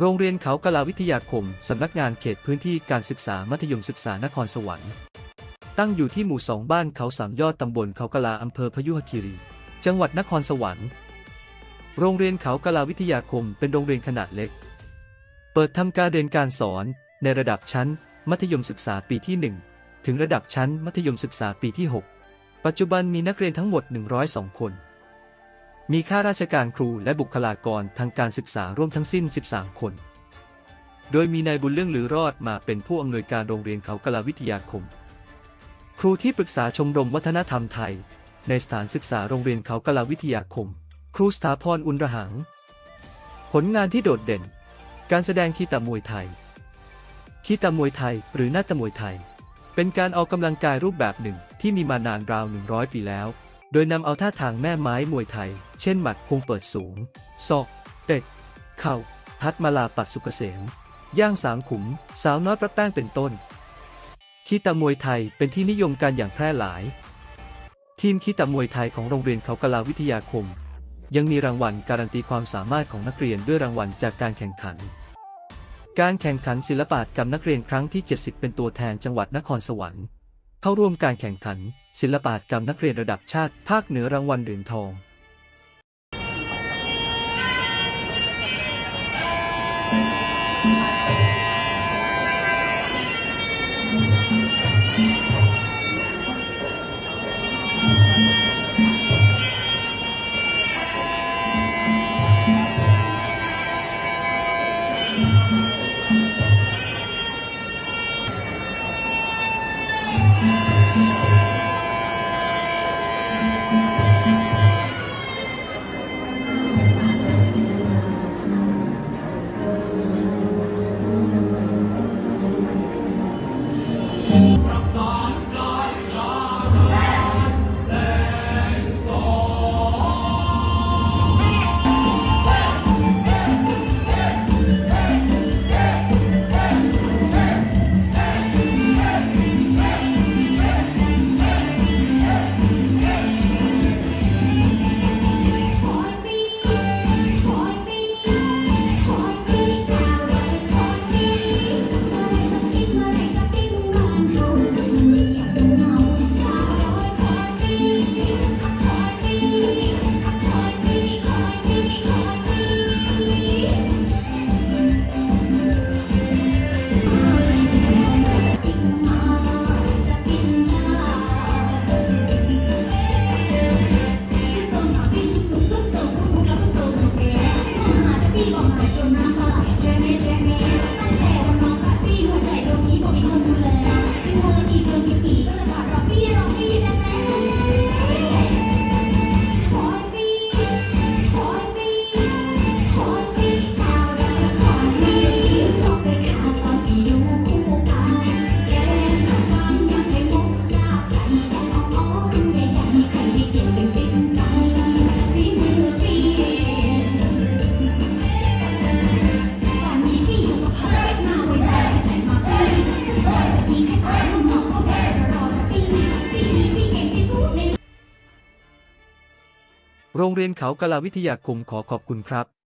โรงเรียนเขากลาวิทยาคม สำนักงานเขตพื้นที่การศึกษามัธยมศึกษานครสวรรค์ ตั้งอยู่ที่หมู่สองบ้านเขาสามยอดตำบลเขากลาอำเภอพยุหคีรี จังหวัดนครสวรรค์ โรงเรียนเขากลาวิทยาคมเป็นโรงเรียนขนาดเล็ก เปิดทำการเรียนการสอนในระดับชั้น มัธยมศึกษาปีที่ 1 ถึงระดับชั้นมัธยมศึกษาปีที่ 6 ปัจจุบันมีนักเรียนทั้งหมด 102 คน มีข้าราชการครูและบุคลากรทางการศึกษาร่วมทั้งสิ้น 13 คน โดยมีนายบุญเรื่องหรือรอดมาเป็นผู้อำนวยการโรงเรียนเขากลาวิทยาคม ครูที่ปรึกษาชมรมวัฒนธรรมไทย ในสถานศึกษาโรงเรียนเขากลาวิทยาคม ครูสถาพรอุนระหัง ผลงานที่โดดเด่น การแสดงคีตามวยไทย คีตามวยไทยหรือนาตมวยไทย เป็นการออกกำลังกายรูปแบบหนึ่งที่มีมานานราว 100 ปีแล้ว โดยนำเอาท่าทางแม่ไม้มวยไทย เช่นหมัดพุงเปิดสูง ศอก เตะ เข่า ทัดมาลาปัดสุกเกษม ย่างสามขุม สาวน้อยประแป้งเป็นต้น คีตามวยไทยเป็นที่นิยมกันอย่างแพร่หลาย ทีมคีตามวยไทยของโรงเรียนเขากลาวิทยาคม ยังมีรางวัลการันตีความสามารถของนักเรียนด้วยรางวัลจากการแข่งขัน การแข่งขันศิลปะกรรมนักเรียนครั้งที่ 70 เป็นตัวแทนจังหวัดนครสวรรค์ เข้าร่วมการแข่งขัน ศิลปะกรรมนักเรียนระดับชาติ ภาคเหนือรางวัลเหรียญทอง โรงเรียนเขากลาวิทยาคมขอขอบคุณครับ